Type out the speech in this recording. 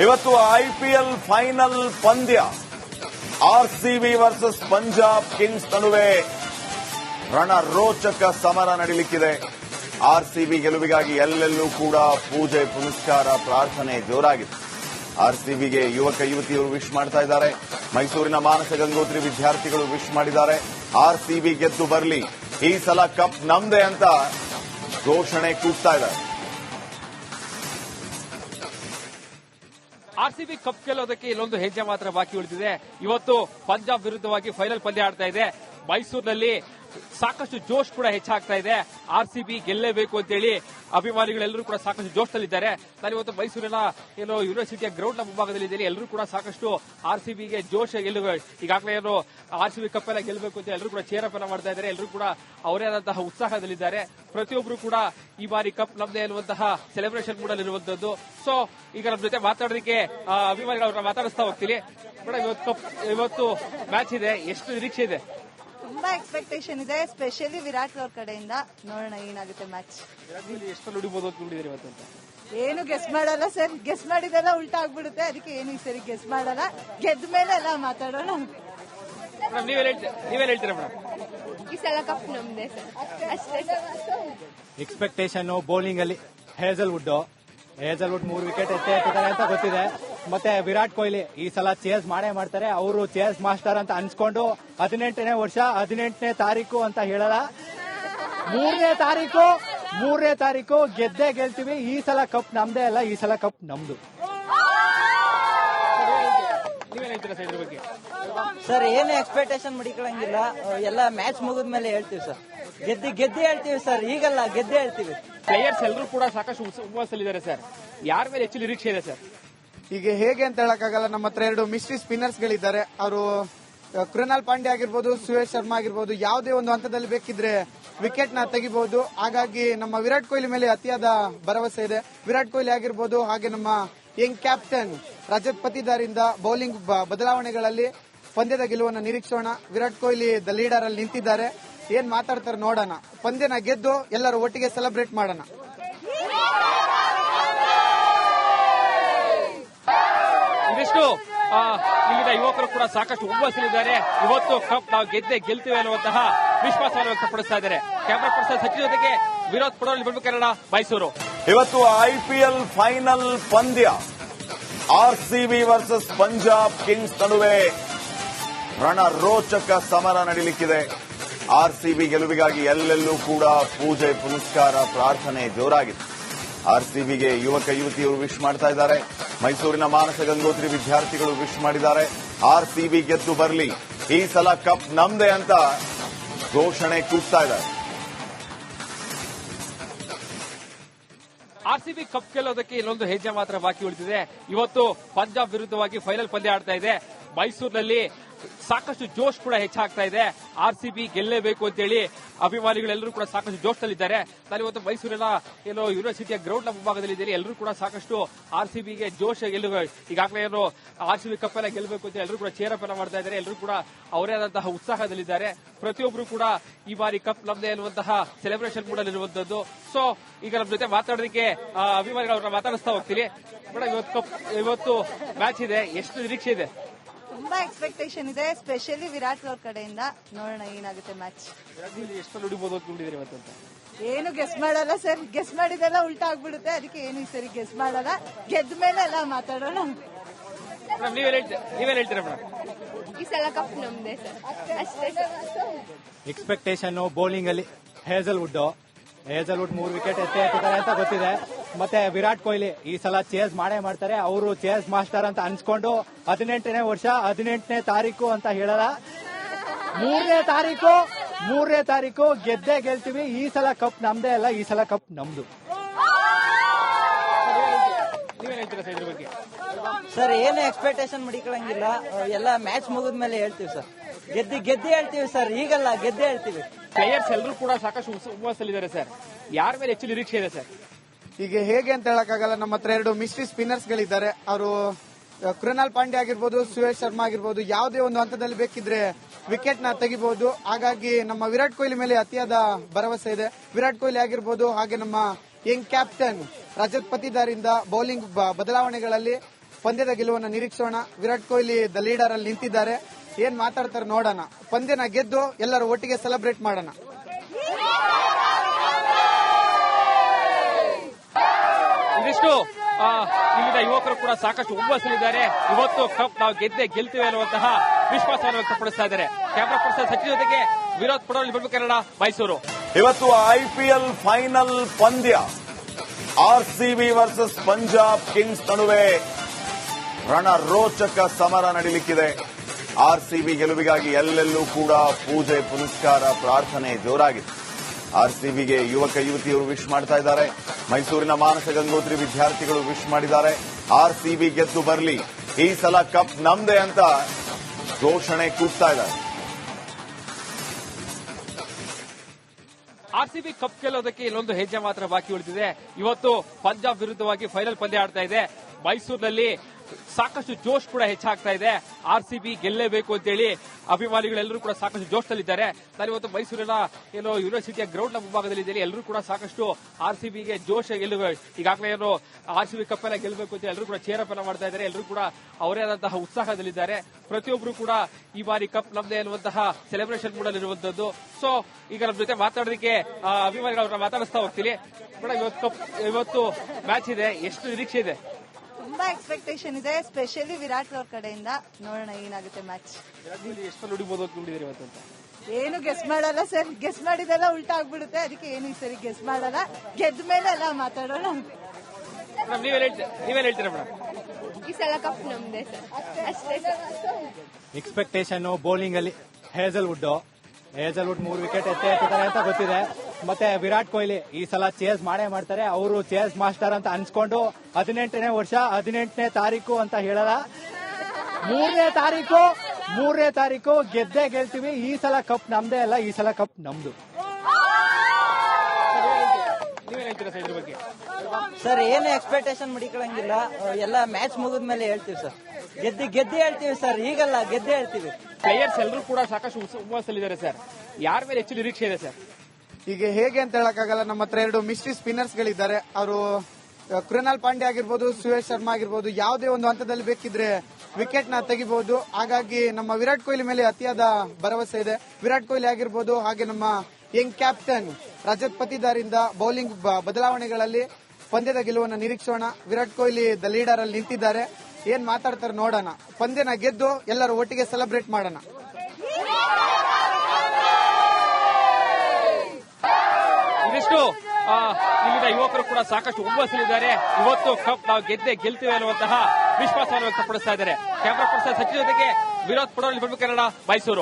ಇವತ್ತು IPL final ಪಂದ್ಯ. RCB versus Punjab Kings ನಡುವೆ ರಣರೋಚಕ ಸಮರ ನಡೀಲಿಕ್ಕಿದೆ. ಆರ್ಸಿಬಿ ಗೆಲುವಿಗಾಗಿ ಎಲ್ಲೆಲ್ಲೂ ಕೂಡ ಪೂಜೆ, ಪುನಸ್ಕಾರ, ಪ್ರಾರ್ಥನೆ ಜೋರಾಗಿದೆ. ಆರ್ಸಿಬಿಗೆ ಯುವಕ, ಯುವತಿಯರು ವಿಶ್ ಮಾಡ್ತಾ ಇದ್ದಾರೆ. ಮೈಸೂರಿನ ಮಾನಸ ಗಂಗೋತ್ರಿ ವಿದ್ಯಾರ್ಥಿಗಳು ವಿಶ್ ಮಾಡಿದ್ದಾರೆ. ಆರ್ಸಿಬಿ ಗೆದ್ದು ಬರಲಿ. ಈ ಸಲ ಕಪ್ ನಮ್ದೆ ಅಂತ ಘೋಷಣೆ ಕೂಗ್ತಾ ಇದ್ದಾರೆ. ಆರ್ಸಿಬಿ ಕಪ್ ಗೆಲ್ಲೋದಕ್ಕೆ ಇಲ್ಲೊಂದು ಹೆಜ್ಜೆ ಮಾತ್ರ ಬಾಕಿ ಉಳಿದಿದೆ. ಇವತ್ತು ಪಂಜಾಬ್ ವಿರುದ್ಧವಾಗಿ ಫೈನಲ್ ಪಂದ್ಯ ಆಡ್ತಾ ಇದೆ. ಮೈಸೂರಿನಲ್ಲಿ ಸಾಕಷ್ಟು ಜೋಶ್ ಕೂಡ ಹೆಚ್ಚಾಗ್ತಾ ಇದೆ. ಆರ್ ಸಿ ಬಿ ಗೆಲ್ಲೇಬೇಕು ಅಂತೇಳಿ ಅಭಿಮಾನಿಗಳೆಲ್ಲರೂ ಕೂಡ ಸಾಕಷ್ಟು ಜೋಶ್ನಲ್ಲಿದ್ದಾರೆ ನಾನು ಇವತ್ತು ಮೈಸೂರಿನ ಏನು ಯೂನಿವರ್ಸಿಟಿಯ ಗ್ರೌಂಡ್ನ ಮುಂಭಾಗದಲ್ಲಿ ಇದ್ದೇನೆ. ಎಲ್ಲರೂ ಕೂಡ ಸಾಕಷ್ಟು ಆರ್ ಸಿ ಬಿಗೆ ಜೋಶ್ ಗೆಲ್ಲು ಈಗಾಗಲೇ ಏನು ಆರ್ಸಿಬಿ ಕಪ್ ಎಲ್ಲ ಗೆಲ್ಲಬೇಕು ಅಂತ ಎಲ್ಲರೂ ಕೂಡ ಚೇರಪ್ ಎಲ್ಲ ಮಾಡ್ತಾ ಇದ್ದಾರೆ. ಎಲ್ಲರೂ ಕೂಡ ಅವರೇ ಆದಂತಹ ಉತ್ಸಾಹದಲ್ಲಿದ್ದಾರೆ. ಪ್ರತಿಯೊಬ್ಬರು ಕೂಡ ಈ ಬಾರಿ ಕಪ್ ನಮ್ದೇ ಅನ್ನುವಂತಹ ಸೆಲೆಬ್ರೇಷನ್ ಕೂಡ ಇರುವಂತದ್ದು. ಸೊ ಈಗ ನಮ್ಮ ಜೊತೆ ಮಾತಾಡೋದಕ್ಕೆ ಅಭಿಮಾನಿಗಳ ಮಾತಾಡಿಸ್ತಾ ಹೋಗ್ತೀನಿ. ಇವತ್ತು ಕಪ್ ಇವತ್ತು ಮ್ಯಾಚ್ ಇದೆ. ಎಷ್ಟು ನಿರೀಕ್ಷೆ ಇದೆ? ತುಂಬಾ ಎಕ್ಸ್ಪೆಕ್ಟೇಷನ್ ಇದೆ ಸ್ಪೆಷಲಿ ವಿರಾಟ್ ಅವ್ರ ಕಡೆಯಿಂದ. ನೋಡೋಣ ಏನಾಗುತ್ತೆ ಮ್ಯಾಚ್ ಎಷ್ಟು ಏನು ಗೆಸ್ ಮಾಡಲ್ಲ ಸರ್ ಗೆಸ್ ಮಾಡಿದೆಲ್ಲ ಉಲ್ಟಾ ಆಗ್ಬಿಡುತ್ತೆ. ಅದಕ್ಕೆ ಏನು ಈ ಸರಿ ಗೆಸ್ ಮಾಡಲ್ಲ. ಗೆದ್ದ ಮೇಲೆ ಎಲ್ಲ ಮಾತಾಡೋಣ. ನೀವೇನ್ ಹೇಳ್ತೀರಾ ಈ ಸಲ ಕಪ್ ನಮ್ದೆ ಸರ್ ಅಷ್ಟೇ ಎಕ್ಸ್ಪೆಕ್ಟೇಷನ್ ಬೌಲಿಂಗ್ ಅಲ್ಲಿ ಹೇಸಲ್ವುಡ್ ಹೇಸಲ್ವುಡ್ ಮೂರು ವಿಕೆಟ್ ಎತ್ತೆ ಅಂತ ಗೊತ್ತಿದೆ. ಮತ್ತೆ ವಿರಾಟ್ ಕೊಹ್ಲಿ ಈ ಸಲ ಚೇಸ್ ಮಾಡೇ ಮಾಡ್ತಾರೆ. ಅವರು ಚೇಸ್ ಮಾಸ್ಟರ್ ಅಂತ ಅನ್ಸ್ಕೊಂಡು ಹದಿನೆಂಟನೇ ವರ್ಷ ಹದಿನೆಂಟನೇ ತಾರೀಕು ಅಂತ ಹೇಳಲ್ಲ. ಮೂರನೇ ತಾರೀಕು ಮೂರನೇ ತಾರೀಕು ಗೆದ್ದೇ ಗೆಲ್ತೀವಿ. ಈ ಸಲ ಕಪ್ ನಮ್ದೇ ಅಲ್ಲ ಈ ಸಲ ಕಪ್ ನಮ್ದು. ಸರ್ ಏನು ಎಕ್ಸ್ಪೆಕ್ಟೇಷನ್ ಮಡಿಕೊಳಂಗಿಲ್ಲ ಎಲ್ಲ ಮ್ಯಾಚ್ ಮುಗಿದ ಮೇಲೆ ಹೇಳ್ತೀವಿ ಸರ್. ಗೆದ್ದಿ ಗೆದ್ದಿ ಹೇಳ್ತೀವಿ ಸರ್. ಈಗಲ್ಲ ಗೆದ್ದೆ ಹೇಳ್ತೀವಿ. ಪ್ಲೇಯರ್ಸ್ ಎಲ್ಲರೂ ಕೂಡ ಸಾಕಷ್ಟು ಉಪವಾಸಲ್ಲಿದ್ದಾರೆ ಸರ್. ಯಾರ ಮೇಲೆ ಹೆಚ್ಚು ನಿರೀಕ್ಷೆ ಇದೆ ಸರ್? ಈಗ ಹೇಗೆ ಅಂತ ಹೇಳಕ್ಕಾಗಲ್ಲ. ನಮ್ಮ ಹತ್ರ ಎರಡು ಮಿಸ್ಟ್ರಿ ಸ್ಪಿನ್ನರ್ಸ್ ಗಳಿದ್ದಾರೆ. ಅವರು ಕೃಣಾಲ್ ಪಾಂಡೆ ಆಗಿರ್ಬೋದು, ಸುರೇಶ್ ಶರ್ಮಾ ಆಗಿರ್ಬೋದು, ಯಾವುದೇ ಒಂದು ಹಂತದಲ್ಲಿ ಬೇಕಿದ್ರೆ ವಿಕೆಟ್ನ ತೆಗಿಬಹುದು ಹಾಗಾಗಿ ನಮ್ಮ ವಿರಾಟ್ ಕೊಹ್ಲಿ ಮೇಲೆ ಅತಿಯಾದ ಭರವಸೆ ಇದೆ. ವಿರಾಟ್ ಕೊಹ್ಲಿ ಆಗಿರ್ಬೋದು, ಹಾಗೆ ನಮ್ಮ ಯಂಗ್ ಕ್ಯಾಪ್ಟನ್ ರಜತ್ ಪತಿದಾರಿಂದ ಬೌಲಿಂಗ್ ಬದಲಾವಣೆಗಳಲ್ಲಿ ಪಂದ್ಯದ ಗೆಲುವನ್ನು ನಿರೀಕ್ಷೋಣ ವಿರಾಟ್ ಕೊಹ್ಲಿ ದ ಲೀಡರ್ ಅಲ್ಲಿ ನಿಂತಿದ್ದಾರೆ. ಏನ್ ಮಾತಾಡ್ತಾರೆ ನೋಡೋಣ. ಪಂದ್ಯನ ಗೆದ್ದು ಎಲ್ಲರೂ ಒಟ್ಟಿಗೆ ಸೆಲೆಬ್ರೇಟ್ ಮಾಡೋಣ. ಆ, ಇಲ್ಲಿನ ಯುವಕರು ಕೂಡ ಸಾಕಷ್ಟು ಹುಮ್ಮಸ್ಸಲ್ಲಿದ್ದಾರೆ ಇವತ್ತು ಕಪ್ ನಾವು ಗೆದ್ದೆ ಗೆಲ್ತೀವಿ ಅನ್ನುವಂತಹ ವಿಶ್ವಾಸವನ್ನು ವ್ಯಕ್ತಪಡಿಸ್ತಾ ಇದ್ದಾರೆ. ಕ್ಯಾಮ್ರಾ ಪರ್ಸನ್ ಸಚಿನ್ ಜೊತೆಗೆ ವಿರೋಧ್ ಪಡೋಲಿ ಬಿಡ್ಬೇಕು ಕನ್ನಡ ಮೈಸೂರು. ಇವತ್ತು ಐಪಿಎಲ್ ಫೈನಲ್ ಪಂದ್ಯ. R C B versus Punjab Kings ನಡುವೆ ರಣರೋಚಕ ಸಮರ ನಡೀಲಿಕ್ಕಿದೆ. ಆರ್ಸಿಬಿ ಗೆಲುವಿಗಾಗಿ ಎಲ್ಲೆಲ್ಲೂ ಕೂಡ ಪೂಜೆ ಪುನಸ್ಕಾರ ಪ್ರಾರ್ಥನೆ ಜೋರಾಗಿದೆ. ಆರ್ ಸಿಬಿಗೆ ಯುವಕ ಯುವತಿಯರು ವಿಶ್ ಮಾಡ್ತಾ ಇದ್ದಾರೆ. ಮೈಸೂರಿನ ಮಾನಸ ಗಂಗೋತ್ರಿ ವಿದ್ಯಾರ್ಥಿಗಳು ವಿಶ್ ಮಾಡಿದ್ದಾರೆ. ಆರ್ ಸಿಬಿ ಗೆದ್ದು ಬರಲಿ. ಈ ಸಲ ಕಪ್ ನಮ್ದೆ ಅಂತ ಘೋಷಣೆ ಕೂಗ್ತಾ ಇದ್ದಾರೆ ಆರ್ಸಿಬಿ ಕಪ್ ಗೆಲ್ಲೋದಕ್ಕೆ ಇನ್ನೊಂದು ಹೆಜ್ಜೆ ಮಾತ್ರ ಬಾಕಿ ಉಳಿದಿದೆ. ಇವತ್ತು ಪಂಜಾಬ್ ವಿರುದ್ಧವಾಗಿ ಫೈನಲ್ ಪಂದ್ಯ ಆಡ್ತಾ ಇದೆ. ಮೈಸೂರಿನಲ್ಲಿ ಸಾಕಷ್ಟು ಜೋಶ್ ಕೂಡ ಹೆಚ್ಚಾಗ್ತಾ ಇದೆ. ಆರ್ ಸಿ ಬಿ ಗೆಲ್ಲೇಬೇಕು ಅಂತೇಳಿ ಅಭಿಮಾನಿಗಳೆಲ್ಲರೂ ಕೂಡ ಸಾಕಷ್ಟು ಜೋಶ್ನಲ್ಲಿದ್ದಾರೆ ನಾನು ಇವತ್ತು ಮೈಸೂರಿನ ಏನು ಯೂನಿವರ್ಸಿಟಿಯ ಗ್ರೌಂಡ್ನ ಮುಂಭಾಗದಲ್ಲಿ ಇದ್ದೀರಿ ಎಲ್ಲರೂ ಕೂಡ ಸಾಕಷ್ಟು ಆರ್ ಸಿ ಬಿಗೆ ಜೋಶ್ ಗೆಲ್ಲು ಈಗಾಗಲೇ ಏನು ಆರ್ ಸಿ ಬಿ ಕಪ್ ಎಲ್ಲ ಗೆಲ್ಲಬೇಕು ಅಂತ ಎಲ್ಲರೂ ಕೂಡ ಚೇರಪ್ ಎಲ್ಲ ಮಾಡ್ತಾ ಇದ್ದಾರೆ. ಎಲ್ಲರೂ ಕೂಡ ಅವರೇ ಆದಂತಹ ಉತ್ಸಾಹದಲ್ಲಿದ್ದಾರೆ. ಪ್ರತಿಯೊಬ್ಬರು ಕೂಡ ಈ ಬಾರಿ ಕಪ್ ನಮ್ದೇ ಅನ್ನುವಂತಹ ಸೆಲೆಬ್ರೇಷನ್ ಕೂಡ ಇರುವಂತದ್ದು ಸೊ ಈಗ ನಮ್ಮ ಜೊತೆ ಮಾತಾಡೋದಕ್ಕೆ ಆ, ಅಭಿಮಾನಿಗಳನ್ನ ಮಾತಾಡಿಸ್ತಾ ಹೋಗ್ತೀನಿ. ಮೇಡಮ್ ಇವತ್ತು ಇವತ್ತು ಮ್ಯಾಚ್ ಇದೆ. ಎಷ್ಟು ನಿರೀಕ್ಷೆ ಇದೆ? ತುಂಬಾ ಎಕ್ಸ್ಪೆಕ್ಟೇಷನ್ ಇದೆ ಸ್ಪೆಷಲಿ ವಿರಾಟ್ ಅವ್ರ ಕಡೆಯಿಂದ. ನೋಡೋಣ ಏನಾಗುತ್ತೆ ಮ್ಯಾಚ್ ಎಷ್ಟು ಏನು ಗೆಸ್ ಮಾಡಲ್ಲ ಸರ್ ಗೆಸ್ ಮಾಡಿದೆಲ್ಲ ಉಲ್ಟಾ ಆಗ್ಬಿಡುತ್ತೆ. ಅದಕ್ಕೆ ಏನು ಈ ಸರಿ ಗೆಸ್ ಮಾಡಲ್ಲ. ಗೆದ್ದ ಮೇಲೆ ಎಲ್ಲ ಮಾತಾಡೋಣ. ನೀವೇನ್ ಹೇಳ್ತೀರಾ ಈ ಸಲ ಕಪ್ ನಮ್ದೆ ಸರ್ ಅಷ್ಟೇ. ಸರ್ ಎಕ್ಸ್ಪೆಕ್ಟೇಷನ್ ಬೌಲಿಂಗ್ ಅಲ್ಲಿ ಹೇಸಲ್ವುಡ್ ಹೇಸಲ್ವುಡ್ ಮೂರು ವಿಕೆಟ್ ಎತ್ತೆ ಎತ್ತಿದ್ದಾರೆ ಅಂತ ಗೊತ್ತಿದೆ. ಮತ್ತೆ ವಿರಾಟ್ ಕೊಹ್ಲಿ ಈ ಸಲ ಚೇಸ್ ಮಾಡೇ ಮಾಡ್ತಾರೆ. ಅವರು ಚೇಸ್ ಮಾಸ್ಟರ್ ಅಂತ ಅನ್ಸ್ಕೊಂಡು ಹದಿನೆಂಟನೇ ವರ್ಷ, ಹದಿನೆಂಟನೇ ತಾರೀಕು ಅಂತ ಹೇಳಲ್ಲ. ಮೂರನೇ ತಾರೀಕು ಮೂರನೇ ತಾರೀಕು ಗೆದ್ದೇ ಗೆಲ್ತೀವಿ. ಈ ಸಲ ಕಪ್ ನಮ್ದೇ ಅಲ್ಲ, ಈ ಸಲ ಕಪ್ ನಮ್ದು. ಸರ್ ಏನು ಎಕ್ಸ್ಪೆಕ್ಟೇಷನ್ ಮಡಿಕೊಳ್ಳಂಗಿಲ್ಲ. ಎಲ್ಲ ಮ್ಯಾಚ್ ಮುಗಿದ್ಮೇಲೆ ಹೇಳ್ತೀವಿ ಸರ್. ಗೆದ್ದಿ ಗೆದ್ದಿ ಹೇಳ್ತೀವಿ ಸರ್. ಈಗಲ್ಲ ಗೆದ್ದೆ ಹೇಳ್ತೀವಿ. ಪ್ಲೇಯರ್ಸ್ ಎಲ್ಲರೂ ಕೂಡ ಸಾಕಷ್ಟು ಉಪವಾಸದಲ್ಲಿದ್ದಾರೆ ಸರ್. ಯಾರ ಮೇಲೆ ಹೆಚ್ಚು ನಿರೀಕ್ಷೆ ಇದೆ ಸರ್? ಈಗ ಹೇಗೆ ಅಂತ ಹೇಳಕ್ಕಾಗಲ್ಲ. ನಮ್ಮ ಹತ್ರ ಎರಡು ಮಿಸ್ಟ್ರಿ ಸ್ಪಿನ್ನರ್ಸ್ ಗಳಿದ್ದಾರೆ. ಅವರು ಕೃಣಾಲ್ ಪಾಂಡೆ ಆಗಿರ್ಬೋದು ಸುರೇಶ್ ಶರ್ಮಾ ಆಗಿರ್ಬೋದು ಯಾವುದೇ ಒಂದು ಹಂತದಲ್ಲಿ ಬೇಕಿದ್ರೆ ವಿಕೆಟ್ನ ತೆಗಿಬಹುದು ಹಾಗಾಗಿ ನಮ್ಮ ವಿರಾಟ್ ಕೊಹ್ಲಿ ಮೇಲೆ ಅತಿಯಾದ ಭರವಸೆ ಇದೆ. ವಿರಾಟ್ ಕೊಹ್ಲಿ ಆಗಿರ್ಬೋದು ಹಾಗೆ ನಮ್ಮ ಯಂಗ್ ಕ್ಯಾಪ್ಟನ್ ರಜತ್ ಪತಿದಾರಿಂದ ಬೌಲಿಂಗ್ ಬದಲಾವಣೆಗಳಲ್ಲಿ ಪಂದ್ಯದ ಗೆಲುವನ್ನು ನಿರೀಕ್ಷೋಣ ವಿರಾಟ್ ಕೊಹ್ಲಿ ದ ಲೀಡರ್ ಅಲ್ಲಿ ನಿಂತಿದ್ದಾರೆ. ಏನ್ ಮಾತಾಡ್ತಾರೆ ನೋಡೋಣ. ಪಂದ್ಯನ ಗೆದ್ದು ಎಲ್ಲರೂ ಒಟ್ಟಿಗೆ ಸೆಲೆಬ್ರೇಟ್ ಮಾಡೋಣ. ಇದಿಷ್ಟು ಇಲ್ಲಿನ ಯುವಕರು ಕೂಡ ಸಾಕಷ್ಟು ಉಬ್ಬಸಲಿದ್ದಾರೆ ಇವತ್ತು ಕಪ್ ನಾವು ಗೆದ್ದೆ ಗೆಲ್ತೀವಿ ಅನ್ನುವಂತಹ ವಿಶ್ವಾಸವನ್ನು ವ್ಯಕ್ತಪಡಿಸ್ತಾ ಇದ್ದಾರೆ. ಕ್ಯಾಮ್ರಾ ಪರ್ಸನ್ ಸಚಿವ ಜೊತೆಗೆ ವಿರೋಧ್ ಪಡೋಳಿ ಕನ್ನಡ ಮೈಸೂರು. ಇವತ್ತು ಐಪಿಎಲ್ ಫೈನಲ್ ಪಂದ್ಯ. R C B versus Punjab Kings ನಡುವೆ ರಣರೋಚಕ ಸಮರ ನಡೀಲಿಕ್ಕಿದೆ. ಆರ್ಸಿಬಿ ಗೆಲುವಿಗಾಗಿ ಎಲ್ಲೆಲ್ಲೂ ಕೂಡ ಪೂಜೆ, ಪುನಸ್ಕಾರ, ಪ್ರಾರ್ಥನೆ ಜೋರಾಗಿದೆ. ಆರ್ಸಿಬಿಗೆ ಯುವಕ, ಯುವತಿಯರು ವಿಶ್ ಮಾಡ್ತಾ ಇದ್ದಾರೆ. ಮೈಸೂರಿನ ಮಾನಸ ಗಂಗೋತ್ರಿ ವಿದ್ಯಾರ್ಥಿಗಳು ವಿಶ್ ಮಾಡಿದ್ದಾರೆ. ಆರ್ಸಿಬಿ ಗೆದ್ದು ಬರಲಿ. ಈ ಸಲ ಕಪ್ ನಮ್ದೇ ಅಂತ ಘೋಷಣೆ ಕೂಗ್ತಾ ಇದ್ದಾರೆ ಆರ್ಸಿಬಿ ಕಪ್ ಗೆಲ್ಲೋದಕ್ಕೆ ಇಲ್ಲೊಂದು ಹೆಜ್ಜೆ ಮಾತ್ರ ಬಾಕಿ ಉಳಿದಿದೆ. ಇವತ್ತು ಪಂಜಾಬ್ ವಿರುದ್ಧವಾಗಿ ಫೈನಲ್ ಪಂದ್ಯ ಆಡ್ತಾ ಇದೆ. ಮೈಸೂರಿನಲ್ಲಿ ಸಾಕಷ್ಟು ಜೋಶ್ ಕೂಡ ಹೆಚ್ಚಾಗ್ತಾ ಇದೆ. ಆರ್ ಸಿ ಬಿ ಗೆಲ್ಲೇಬೇಕು ಅಂತೇಳಿ ಅಭಿಮಾನಿಗಳೆಲ್ಲರೂ ಕೂಡ ಸಾಕಷ್ಟು ಜೋಶ್ನಲ್ಲಿದ್ದಾರೆ ನಾನು ಇವತ್ತು ಮೈಸೂರಿನ ಏನು ಯೂನಿವರ್ಸಿಟಿಯ ಗ್ರೌಂಡ್ನ ಮುಂಭಾಗದಲ್ಲಿದ್ದೇನೆ ಎಲ್ಲರೂ ಕೂಡ ಸಾಕಷ್ಟು ಆರ್ ಸಿಬಿಗೆ ಜೋಶ್ ಗೆಲ್ಲು ಈಗಾಗಲೇ ಏನು ಆರ್ ಸಿ ಬಿ ಕಪ್ ಎಲ್ಲ ಗೆಲ್ಲಬೇಕು ಅಂತ ಎಲ್ಲರೂ ಕೂಡ ಚೇರಪ್ ಎಲ್ಲ ಮಾಡ್ತಾ ಇದ್ದಾರೆ. ಎಲ್ಲರೂ ಕೂಡ ಅವರೇ ಆದಂತಹ ಉತ್ಸಾಹದಲ್ಲಿದ್ದಾರೆ. ಪ್ರತಿಯೊಬ್ಬರು ಕೂಡ ಈ ಬಾರಿ ಕಪ್ ನಮ್ದೇ ಅನ್ನುವಂತಹ ಸೆಲೆಬ್ರೇಷನ್ ಮೂಡಲಿರುವಂತದ್ದು ಸೊ ಈಗ ನಮ್ಮ ಜೊತೆ ಮಾತಾಡೋದಕ್ಕೆ ಅಭಿಮಾನಿಗಳನ್ನ ಮಾತಾಡಿಸ್ತಾ ಹೋಗ್ತೀನಿ. ಇವತ್ತು ಕಪ್ ಇವತ್ತು ಮ್ಯಾಚ್ ಇದೆ. ಎಷ್ಟು ನಿರೀಕ್ಷೆ ಇದೆ? ತುಂಬಾ ಎಕ್ಸ್ಪೆಕ್ಟೇಷನ್ ಇದೆ ಸ್ಪೆಷಲಿ ವಿರಾಟ್ ಅವ್ರ ಕಡೆಯಿಂದ. ನೋಡೋಣ ಏನಾಗುತ್ತೆ ಮ್ಯಾಚ್ ಎಷ್ಟು ನುಡಿಬಹುದು ಅಂತ ಇವತ್ತು ಅಂತ. ಏನು ಗೆಸ್ ಮಾಡಲ್ಲ ಸರ್ ಗೆಸ್ ಮಾಡಿದೆಲ್ಲ ಉಲ್ಟಾ ಆಗ್ಬಿಡುತ್ತೆ. ಅದಕ್ಕೆ ಏನು ಈ ಸರಿ ಗೆಸ್ ಮಾಡಲ್ಲ. ಗೆದ್ದ ಮೇಲೆ ಎಲ್ಲ ಮಾತಾಡೋಣ. ಈ ಸಲ ಕಪ್ ನಮ್ದೆ ಸರ್ ಅಷ್ಟೇ ಎಕ್ಸ್ಪೆಕ್ಟೇಷನ್ ಬೌಲಿಂಗ್ ಅಲ್ಲಿ ಹೇಸಲ್ ವುಡ್ ಹೇಸಲ್ ವುಡ್ ಮೂರು ವಿಕೆಟ್ ಎತ್ತೆ ಅಂತ ಗೊತ್ತಿದೆ. ಮತ್ತೆ ವಿರಾಟ್ ಕೊಹ್ಲಿ ಈ ಸಲ ಚೇಸ್ ಮಾಡೇ ಮಾಡ್ತಾರೆ. ಅವರು ಚೇಸ್ ಮಾಸ್ಟರ್ ಅಂತ ಅನ್ಸ್ಕೊಂಡು ಹದಿನೆಂಟನೇ ವರ್ಷ ಹದಿನೆಂಟನೇ ತಾರೀಕು ಅಂತ ಹೇಳಲ್ಲ. ಮೂರನೇ ತಾರೀಕು ಮೂರನೇ ತಾರೀಕು ಗೆದ್ದೇ ಗೆಲ್ತೀವಿ. ಈ ಸಲ ಕಪ್ ನಮ್ದೇ ಅಲ್ಲ ಈ ಸಲ ಕಪ್ ನಮ್ದು. ಸರ್ ಏನು ಎಕ್ಸ್ಪೆಕ್ಟೇಷನ್ ಮಡಿಕೊಳ್ಳಂಗಿಲ್ಲ ಎಲ್ಲ ಮ್ಯಾಚ್ ಮುಗಿದ್ಮೇಲೆ ಹೇಳ್ತೀವಿ ಸರ್ ಗೆದ್ದಿ ಗೆದ್ದಿ ಹೇಳ್ತೀವಿ ಸರ್ ಈಗಲ್ಲ ಗೆದ್ದೆ ಹೇಳ್ತೀವಿ. ಪ್ಲೇಯರ್ಸ್ ಎಲ್ಲರೂ ಕೂಡ ಸಾಕಷ್ಟು ಉಪವಾಸಲ್ಲಿದ್ದಾರೆ ಸರ್ ಯಾರ ಮೇಲೆ ಹೆಚ್ಚು ನಿರೀಕ್ಷೆ ಇದೆ ಸರ್ ಈಗ ಹೇಗೆ ಅಂತ ಹೇಳಕ್ಕಾಗಲ್ಲ. ನಮ್ಮ ಹತ್ರ ಎರಡು ಮಿಸ್ಟ್ರಿ ಸ್ಪಿನ್ನರ್ಸ್ ಗಳಿದ್ದಾರೆ. ಅವರು ಕೃಣಾಲ್ ಪಾಂಡೆ ಆಗಿರ್ಬೋದು, ಸುರೇಶ್ ಶರ್ಮಾ ಆಗಿರ್ಬೋದು, ಯಾವುದೇ ಒಂದು ಹಂತದಲ್ಲಿ ಬೇಕಿದ್ರೆ ವಿಕೆಟ್ನ ತೆಗಿಬಹುದು ಹಾಗಾಗಿ ನಮ್ಮ ವಿರಾಟ್ ಕೊಹ್ಲಿ ಮೇಲೆ ಅತಿಯಾದ ಭರವಸೆ ಇದೆ. ವಿರಾಟ್ ಕೊಹ್ಲಿ ಆಗಿರ್ಬೋದು, ಹಾಗೆ ನಮ್ಮ ಯಂಗ್ ಕ್ಯಾಪ್ಟನ್ ರಜತ್ ಪತಿದಾರಿಂದ ಬೌಲಿಂಗ್ ಬದಲಾವಣೆಗಳಲ್ಲಿ ಪಂದ್ಯದ ಗೆಲುವನ್ನು ನಿರೀಕ್ಷೋಣ ವಿರಾಟ್ ಕೊಹ್ಲಿ ದ ಲೀಡರ್ ಅಲ್ಲಿ ನಿಂತಿದ್ದಾರೆ. ಏನ್ ಮಾತಾಡ್ತಾರೆ ನೋಡೋಣ. ಪಂದ್ಯನ ಗೆದ್ದು ಎಲ್ಲರೂ ಒಟ್ಟಿಗೆ ಸೆಲೆಬ್ರೇಟ್ ಮಾಡೋಣ. ಆ, ಇಲ್ಲಿನ ಯುವಕರು ಕೂಡ ಸಾಕಷ್ಟು ಹುಮ್ಮಸ್ಸಲ್ಲಿದ್ದಾರೆ ಇವತ್ತು ಕಪ್ ನಾವು ಗೆದ್ದೆ ಗೆಲ್ತೇವೆ ಅನ್ನುವಂತಹ ವಿಶ್ವಾಸವನ್ನು ವ್ಯಕ್ತಪಡಿಸ್ತಾ ಇದ್ದಾರೆ. ಕ್ಯಾಮ್ರಾ ಪರ್ಸನ್ ಸಚಿವ ಜೊತೆಗೆ ವಿರೋಧ್ ಬಿಡಬೇಕು ಕನ್ನಡ ಮೈಸೂರು.